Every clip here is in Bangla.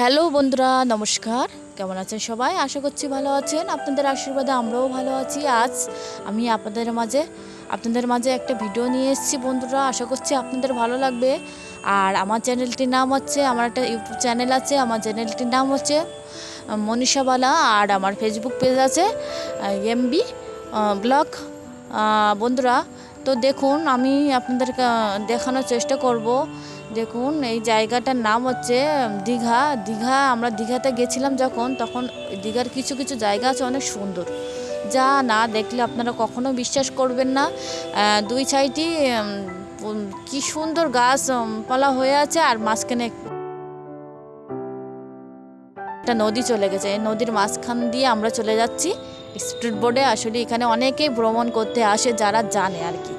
হ্যালো বন্ধুরা নমস্কার। কেমন আছেন সবাই? আশা করছি ভালো আছেন। আপনাদের আশীর্বাদে আমরাও ভালো আছি। আজ আমি আপনাদের মাঝে আপনাদের মাঝে একটা ভিডিও নিয়ে এসেছি বন্ধুরা। আশা করছি আপনাদের ভালো লাগবে। আর আমার চ্যানেলটির নাম হচ্ছে আমার একটা ইউটিউব চ্যানেল আছে। আমার চ্যানেলটির নাম হচ্ছে আহ, মনীষা বালা আর আমার ফেসবুক পেজ আছে এমবি ব্লগ। বন্ধুরা তো দেখুন আমি আপনাদেরকে দেখানোর চেষ্টা করব। দেখুন এই জায়গাটার নাম হচ্ছে দীঘা। দীঘা আমরা দীঘাতে গেছিলাম যখন তখন দীঘার কিছু কিছু জায়গা আছে অনেক সুন্দর। যা না দেখলে আপনারা কখনো বিশ্বাস করবেন না। দুই সাইডই কি সুন্দর গাছ উম, পালা হয়ে আছে আর মাঝখানে একটা নদী চলে গেছে। এই নদীর মাঝখান দিয়ে আমরা চলে যাচ্ছি। স্পিড বোর্ডে আসলে এখানে অনেকেই ভ্রমণ করতে আসে যারা জানে আর কি।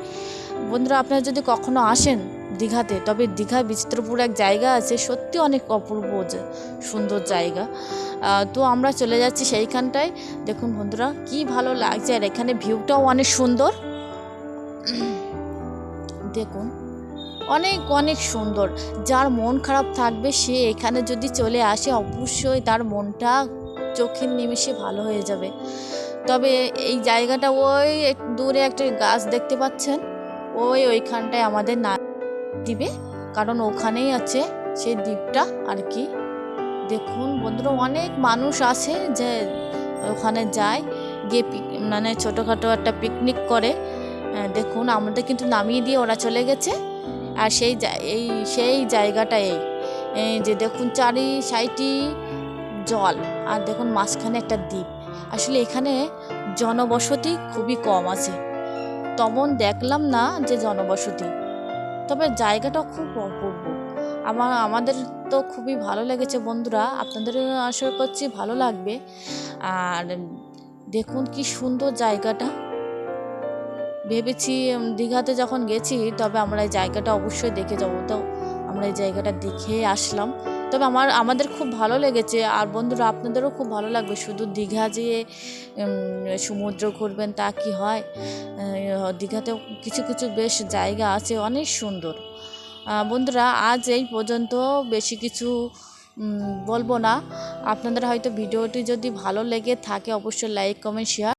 বন্ধুরা আপনারা যদি কখনো আসেন দীঘাতে। তবে দীঘা বিচিত্রপুর এক জায়গা আছে, সত্যি অনেক অপূর্ব সুন্দর জায়গা। তো আমরা চলে যাচ্ছি সেইখানটায়। দেখুন বন্ধুরা, কি ভালো লাগছে। আর এখানে ভিউটাও অনেক সুন্দর। দেখুন, অনেক অনেক সুন্দর। যার মন খারাপ থাকবে, সে এখানে যদি চলে আসে, অবশ্যই তার মনটা চোখের নিমেষে ভালো হয়ে যাবে। তবে এই জায়গাটা ওই দূরে একটা গাছ দেখতে পাচ্ছেন। ওই ওইখানটায় আমাদের না দিবে। কারণ ওখানেই আছে সেই দ্বীপটা আর কি। দেখুন বন্ধুরা, অনেক মানুষ আছে যে ওখানে যায়, গিয়ে মানে ছোটোখাটো একটা পিকনিক করে। দেখুন আমাদের কিন্তু নামিয়ে দিয়ে ওরা চলে গেছে। আর সেই এই সেই জায়গাটা এই। যে দেখুন চারি সাইডই জল আর দেখুন মাঝখানে একটা দ্বীপ। আসলে এখানে জনবসতি খুবই কম আছে। তেমন দেখলাম না যে জনবসতি। তবে জায়গাটা খুব অপূর্ব। আমার, আমাদের তো খুবই ভালো লেগেছে বন্ধুরা। আপনাদের আশা করছি ভালো লাগবে। আর দেখুন কি সুন্দর জায়গাটা। ভেবেছি দীঘাতে যখন গেছি, তবে আমরা এই জায়গাটা অবশ্যই দেখে যাব। তো আমরা এই জায়গাটা দেখে আসলাম। তবে আমার, আমাদের খুব ভালো লেগেছে। আর বন্ধুরা, আপনাদেরও খুব ভালো লাগবে। শুধু দীঘা যেয়ে সমুদ্র ঘুরবেন, তা কি হয়? দীঘাতেও কিছু কিছু বেশ জায়গা আছে, অনেক সুন্দর। বন্ধুরা, আজ এই পর্যন্ত বেশি কিছু বলব না। আপনাদের হয়তো ভিডিওটি যদি ভালো লেগে থাকে, অবশ্যই লাইক, কমেন্ট শেয়ার